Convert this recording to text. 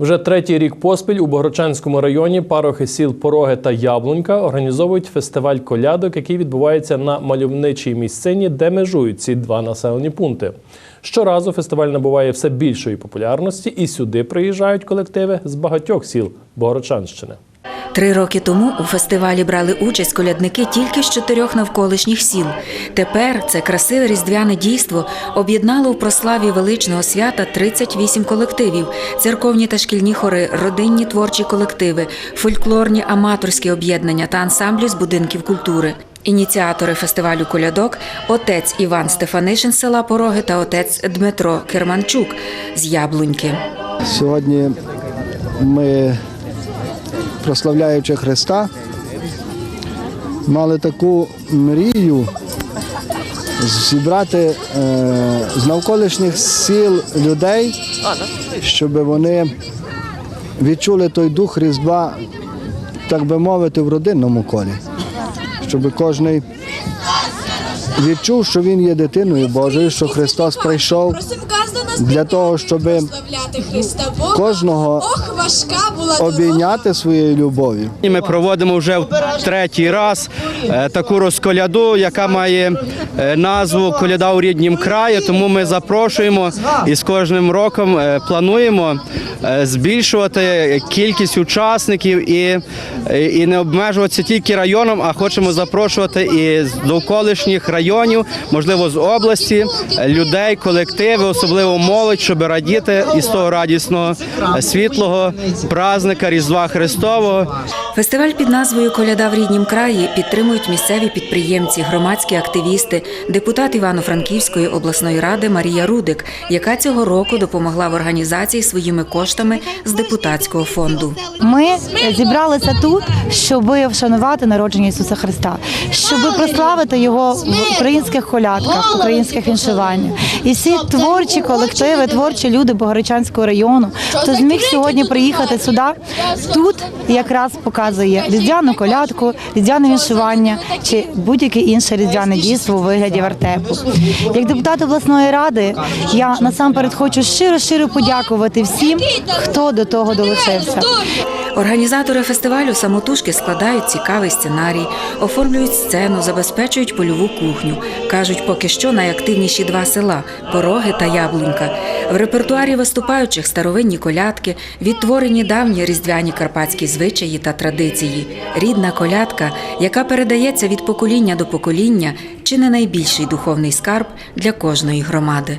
Вже третій рік поспіль у Богородчанському районі парохи сіл Пороги та Яблунька організовують фестиваль колядок, який відбувається на мальовничій місцині, де межують ці два населені пункти. Щоразу фестиваль набуває все більшої популярності, і сюди приїжджають колективи з багатьох сіл Богородчанщини. Три роки тому у фестивалі брали участь колядники тільки з чотирьох навколишніх сіл. Тепер це красиве різдвяне дійство об'єднало у прославі величного свята 38 колективів, церковні та шкільні хори, родинні творчі колективи, фольклорні аматорські об'єднання та ансамблі з будинків культури. Ініціатори фестивалю колядок отець Іван Стефанишин з села Пороги та отець Дмитро Керманчук з Яблуньки. Сьогодні ми, прославляючи Христа, мали таку мрію зібрати е, з навколишніх сіл людей, щоб вони відчули той дух Різдва, так би мовити, в родинному колі. Щоб кожен відчув, що він є дитиною Божою, що Христос прийшов для того, щоб кожного важка була обійняти своєю любов'ю. Ми проводимо вже в третій раз е, таку розколяду, яка має е, назву Коляда у ріднім краї. Тому ми запрошуємо і з кожним роком е, плануємо збільшувати кількість учасників і, е, і не обмежуватися тільки районом, а хочемо запрошувати і з довколишніх районів, можливо, з області, е, людей, колективи, особливо молодь, щоб радіти із того радісного е, світлого праздника Різдва Христового. Фестиваль під назвою Коляда в ріднім краї підтримують місцеві підприємці, громадські активісти, депутат Івано-Франківської обласної ради Марія Рудик, яка цього року допомогла в організації своїми коштами з депутатського фонду. Ми зібралися тут, щоб вшанувати народження Ісуса Христа, щоб прославити його в українських колядках, в українських віншуваннях. І всі творчі колективи, творчі люди Богородчанського району, хто зміг сьогодні приїхати сюди, тут якраз показує різдвяну колядку, різдвяне віншування чи будь-яке інше різдвяне дійство у вигляді вертепу. Як депутат обласної ради, я насамперед хочу щиро щиро подякувати всім, хто до того долучився. Організатори фестивалю самотужки складають цікавий сценарій, оформлюють сцену, забезпечують польову кухню. кажуть, поки що найактивніші два села Пороги та Яблунька. В репертуарі виступаючих старовинні колядки, відтворені давні різдвяні карпатські звичаї та традиції. Рідна колядка, яка передається від покоління до покоління, чи не найбільший духовний скарб для кожної громади.